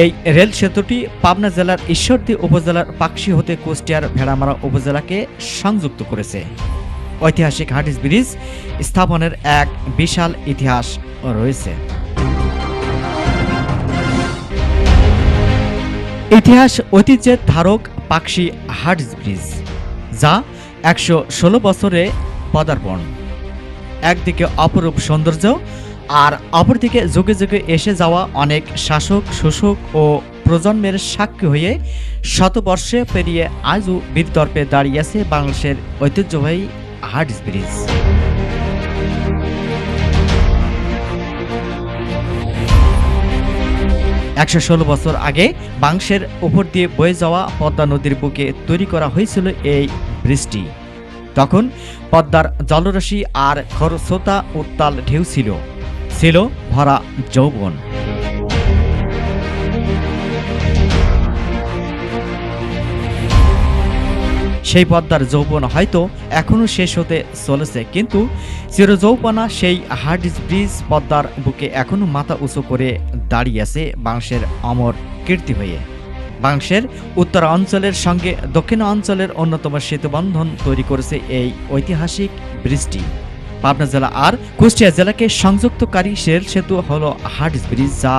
এই রেল সেতুটি পাবনা জেলার ঈশ্বরদী উপজেলার পাকশি হতে কুষ্টিয়ার ভেড়ামারা উপজেলাকে সংযুক্ত করেছে। ঐতিহাসিক হার্ডিস ব্রিজ স্থাপনের এক বিশাল ইতিহাস রয়েছে। ইতিহাস ঐতিহ্যের ধারক পাকশি হার্ডিস ব্রিজ, যা একশো ষোলো বছরে পদার্পণ। একদিকে অপরূপ সৌন্দর্য আর অপরদিকে যুগে যুগে এসে যাওয়া অনেক শাসক, শোষক ও প্রজন্মের সাক্ষী হয়ে শতবর্ষে পেরিয়ে আজও বীরদর্পে দাঁড়িয়েছে বাংলাদেশের ঐতিহ্যবাহী হার্ডিস ব্রিজ। একশো ষোলো বছর আগে বাংশের উপর দিয়ে বয়ে যাওয়া পদ্মা নদীর বুকে তৈরি করা হয়েছিল এই ব্রিজটি। তখন পদ্মার জলরাশি আর খরস্রোতা উত্তাল ঢেউ ছিল। ছিল ভরা যৌবন। সেই পদ্মার যৌবন হয়তো এখনও শেষ হতে চলেছে, কিন্তু চিরযৌবনা সেই হার্ডিস ব্রিজ পদ্মার বুকে এখনও মাথা উঁচু করে দাঁড়িয়ে আছে বাংশের অমর কীর্তি হয়ে। বাংশের উত্তর অঞ্চলের সঙ্গে দক্ষিণ অঞ্চলের অন্যতম সেতুবন্ধন তৈরি করেছে এই ঐতিহাসিক ব্রিজটি পাবনা জেলা আর কুষ্টিয়া জেলাকে সংযুক্তকারী রেল সেতু হল হার্ডিস ব্রিজ, যা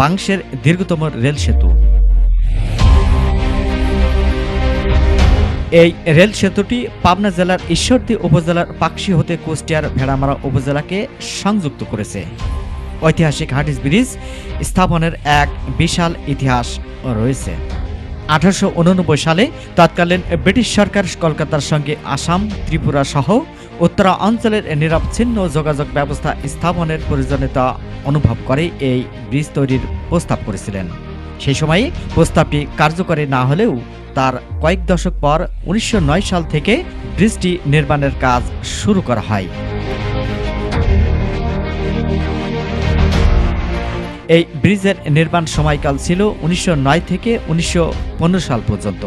বাংশের দীর্ঘতম রেল সেতু। এই রেল সেতুটি পাবনা জেলার ঈশ্বরদী উপজেলার পাকশি হতে কুষ্টিয়ার ভেড়ামারা উপজেলাকে সংযুক্ত করেছে। ঐতিহাসিক হার্ডিস ব্রিজ স্থাপনের এক বিশাল ইতিহাস রয়েছে। আঠারোশো উন নব্বই সালে তৎকালীন ব্রিটিশ সরকার কলকাতার সঙ্গে আসাম, ত্রিপুরা সহ উত্তরা অঞ্চলের নিরবচ্ছিন্ন যোগাযোগ ব্যবস্থা স্থাপনের প্রয়োজনীয়তা অনুভব করে এই ব্রিজ তৈরির প্রস্তাব করেছিলেন। সেই সময়ে প্রস্তাবটি কার্যকরী না হলেও তার কয়েক দশক পর উনিশশো নয় সাল থেকে ব্রিজটি নির্মাণের কাজ শুরু করা হয়। এই ব্রিজের নির্মাণ সময়কাল ছিল উনিশশো নয় থেকে উনিশশো পনেরো সাল পর্যন্ত।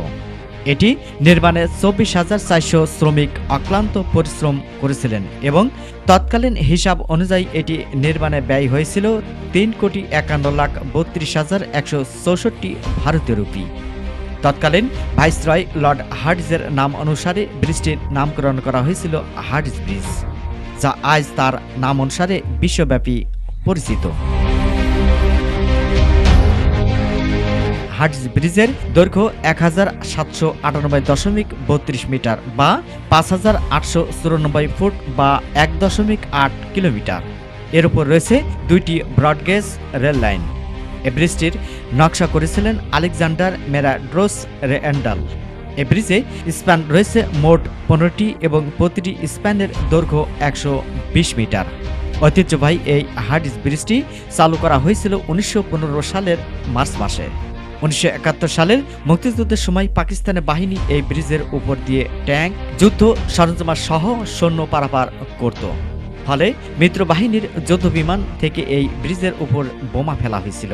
এটি নির্মাণে চব্বিশ হাজার চারশো শ্রমিক অক্লান্ত পরিশ্রম করেছিলেন এবং তৎকালীন হিসাব অনুযায়ী এটি নির্মাণে ব্যয় হয়েছিল তিন কোটি একান্ন লাখ বত্রিশ হাজার একশো চৌষট্টি ভারতীয় রুপি। তৎকালীন ভাইসরয় লর্ড হার্ডিজের নাম অনুসারে ব্রিজটির নামকরণ করা হয়েছিল হার্ডিজ ব্রিজ, যা আজ তার নাম অনুসারে বিশ্বব্যাপী পরিচিত। হার্টজ ব্রিজের দৈর্ঘ্য এক হাজার সাতশো আটানব্বই দশমিক বত্রিশ মিটার বা পাঁচ হাজার আটশো চুরানব্বই ফুট বা এক দশমিক আট কিলোমিটার। এর উপর রয়েছে দুইটি ব্রডগেজ রেল লাইন। এ ব্রিজটির নকশা করেছিলেন আলেকজান্ডার মেরাড্রোস রেন্ডাল। এ ব্রিজে স্প্যান রয়েছে মোট পনেরোটি এবং প্রতিটি স্প্যানের দৈর্ঘ্য একশো বিশ মিটার। ঐতিহ্যবাহী এই হার্ডিস ব্রিজটি চালু করা হয়েছিল উনিশশো পনেরো সালের মার্চ মাসে। উনিশশো সালের মুক্তিযুদ্ধের সময় পাকিস্তানের বাহিনী এই ব্রিজের উপর দিয়ে ট্যাঙ্ক, যুদ্ধ সরঞ্জামার সহ সৈন্য পারাপার করত। ফলে মিত্র বাহিনীর যুদ্ধ বিমান থেকে এই ব্রিজের উপর বোমা ফেলা হয়েছিল।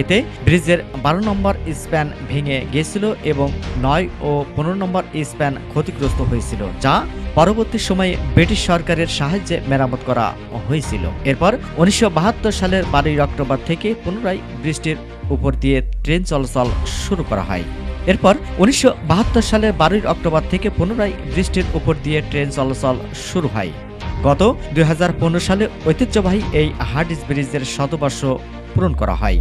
এতে ব্রিজের বারো নম্বর স্প্যান ভেঙে গিয়েছিল এবং নয় ও পনেরো নম্বর স্প্যান ক্ষতিগ্রস্ত হয়েছিল, যা পরবর্তী সময়ে ব্রিটিশ সরকারের সাহায্যে মেরামত করা হয়েছিল। এরপর উনিশশো বাহাত্তর সালের বারোই অক্টোবর থেকে পুনরায় ব্রিজটির উপর দিয়ে ট্রেন চলাচল শুরু করা হয়। এরপর উনিশশো বাহাত্তর সালের বারোই অক্টোবর থেকে পুনরায় ব্রিজটির উপর দিয়ে ট্রেন চলাচল শুরু হয়। গত দুই হাজার পনেরো সালে ঐতিহ্যবাহী এই হার্ডিস ব্রিজের শতবর্ষ পূরণ করা হয়।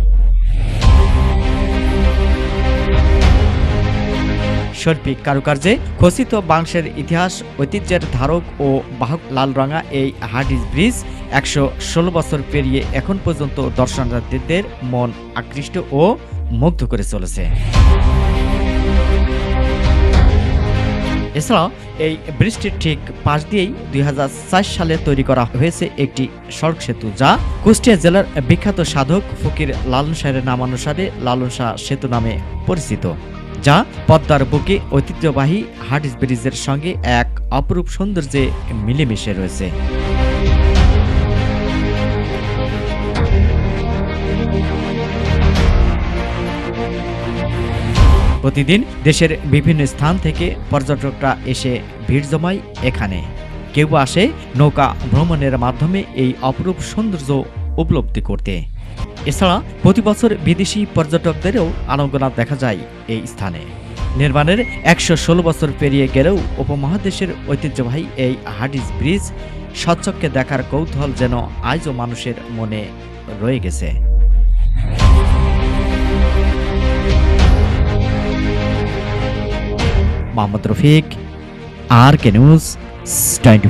শৈল্পিক কারুকার্যে খচিত বাংশের ইতিহাস, ঐতিহ্যের ধারক ও বাহক লালরঙা এই হার্ডিস ব্রিজ একশো ষোলো বছর পেরিয়ে এখন পর্যন্ত দর্শনার্থীদের মন আকৃষ্ট ও মুগ্ধ করে চলেছে। এছাড়াও এই ব্রিজটির ঠিক পাশ দিয়েই দুই হাজার চার সালে তৈরি করা হয়েছে একটি সড়ক সেতু যা কুষ্টিয়া জেলার বিখ্যাত সাধক ফকির লালন শাহের নামানুসারে লালন শাহ সেতু নামে পরিচিত। যা পদ্মার বুকে ঐতিহ্যবাহী হার্ডিস ব্রিজের সঙ্গে এক অপরূপ সৌন্দর্যে মিলেমিশে রয়েছে। প্রতিদিন দেশের বিভিন্ন স্থান থেকে পর্যটকরা এসে ভিড় জমায় এখানে। কেউ আসে নৌকা ভ্রমণের মাধ্যমে এই অপরূপ সৌন্দর্য উপলব্ধি করতে। এছাড়া প্রতি বছর বিদেশি পর্যটকদেরও আনাগোনা দেখা যায় এই স্থানে। নির্মাণের একশো ষোলো বছর পেরিয়ে গেলেও উপমহাদেশের ঐতিহ্যবাহী এই হাডিস ব্রিজ স্বচ্ছকে দেখার কৌতূহল যেন আজও মানুষের মনে রয়ে গেছে। Mohammad Rafiq, R K news, twenty